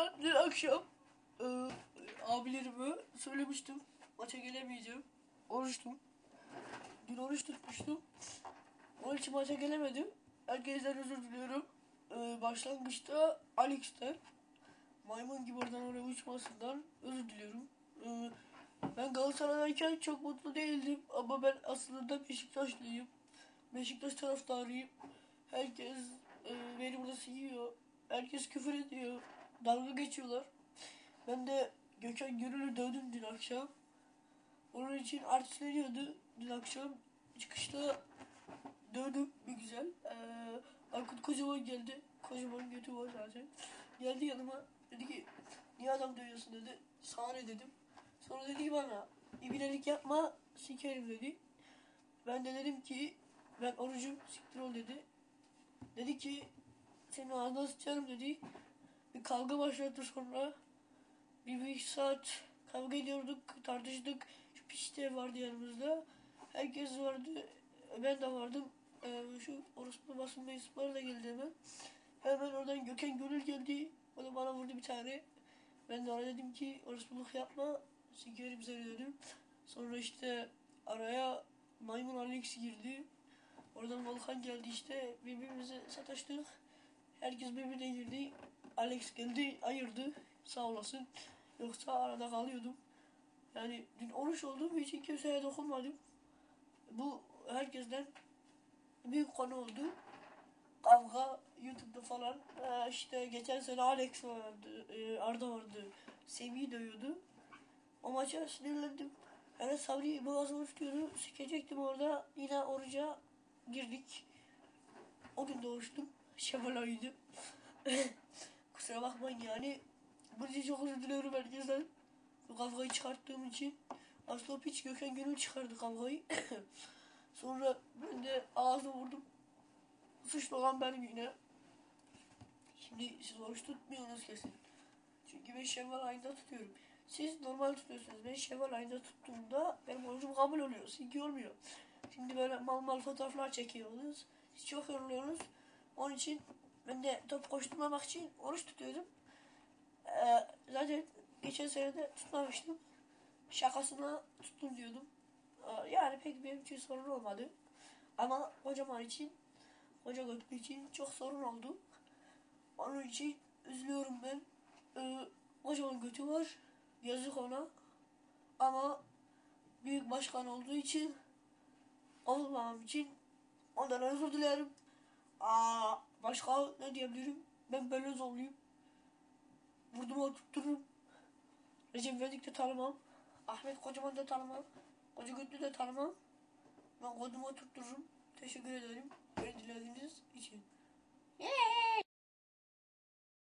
Arkadaşlar dün akşam e, abilerime söylemiştim. Maça gelemeyeceğim. Oruçtum. Dün oruç tutmuştum. Onun için maça gelemedim. Herkesten özür diliyorum. E, başlangıçta Alex'ten maymun gibi oradan oraya uçmasından özür diliyorum. E, ben Galatasaray'dayken çok mutlu değildim ama ben aslında Beşiktaşlıyım. Beşiktaş taraftarıyım. Herkes e, beni burada yiyor. Herkes küfür ediyor. Dalga geçiyorlar. Ben de Gökhan Gönül'ü dövdüm dün akşam. Onun için artistleniyordu dün akşam. Çıkışta dövdüm bir güzel. Ee, Aykut kocaman geldi. Kocaman götü var zaten. Geldi yanıma. Dedi ki niye adam dövüyorsun dedi. Sana ne dedim. Sonra dedi ki bana ibinelik yapma sikerim dedi. Ben de dedim ki ben orucum siktir ol dedi. Dedi ki senin ağzına sıçarım dedi. Bir kavga başladı sonra. Bir, bir saat kavga ediyorduk, tartıştık. Şu piç de vardı yanımızda. Herkes vardı. Ben de vardım. Ee, şu orospu basın mensupları da geldi hemen. Hemen oradan Gökhan Gönül geldi. O da bana vurdu bir tane. Ben de ona dedim ki orospuluk yapma. Sikerim seni dedim. Sonra işte araya Maymun Alex girdi. Oradan Volkan geldi işte. Birbirimize sataştık. Herkes birbirine girdi. Alex geldi ayırdı. Sağ olasın. Yoksa arada kalıyordum. Yani dün oruç olduğum için kimseye dokunmadım. Bu herkesten büyük konu oldu. Kavga YouTube'da falan. Ee, işte geçen sene Alex vardı. e, Arda vardı. Semih'i dövüyordu. O maça sinirlendim. Yani Sabri boğazımı tutuyordu. Sikecektim orada. Yine oruca girdik. O gün de ayıydı. Kusura bakmayın yani. Bunun için çok özür diliyorum herkesten. Bu kavgayı çıkarttığım için. Aslında piç Gökhan Gönül çıkardı kavgayı. Sonra ben de ağzına vurdum. Suçlu olan benim yine. Şimdi siz oruç tutmuyorsunuz kesin. Çünkü ben Şevval ayında tutuyorum. Siz normal tutuyorsunuz. Ben Şevval ayında tuttuğumda benim orucum kabul oluyor. Sizinki olmuyor. Şimdi böyle mal mal fotoğraflar çekiyorsunuz. Siz çok yoruluyorsunuz. Onun için ben de top koşturmamak için oruç tutuyordum. Ee, zaten geçen sene de tutmamıştım. Şakasına tuttum diyordum. Ee, yani pek benim için sorun olmadı. Ama kocaman için, koca götlü için çok sorun oldu. Onun için üzülüyorum ben. Ee, kocaman götü var. Yazık ona. Ama büyük başkan olduğu için olmamam için ondan özür dilerim. Başka ne diyebilirim? Ben Belözoğlu'yum. Vurdum tuttururum. Recep İvedik de tanımam. Ahmet Kocaman da tanımam. Koca Gütlü de tanımam. Ben kodumu tuttururum. Teşekkür ederim. Beni dinlediğiniz için.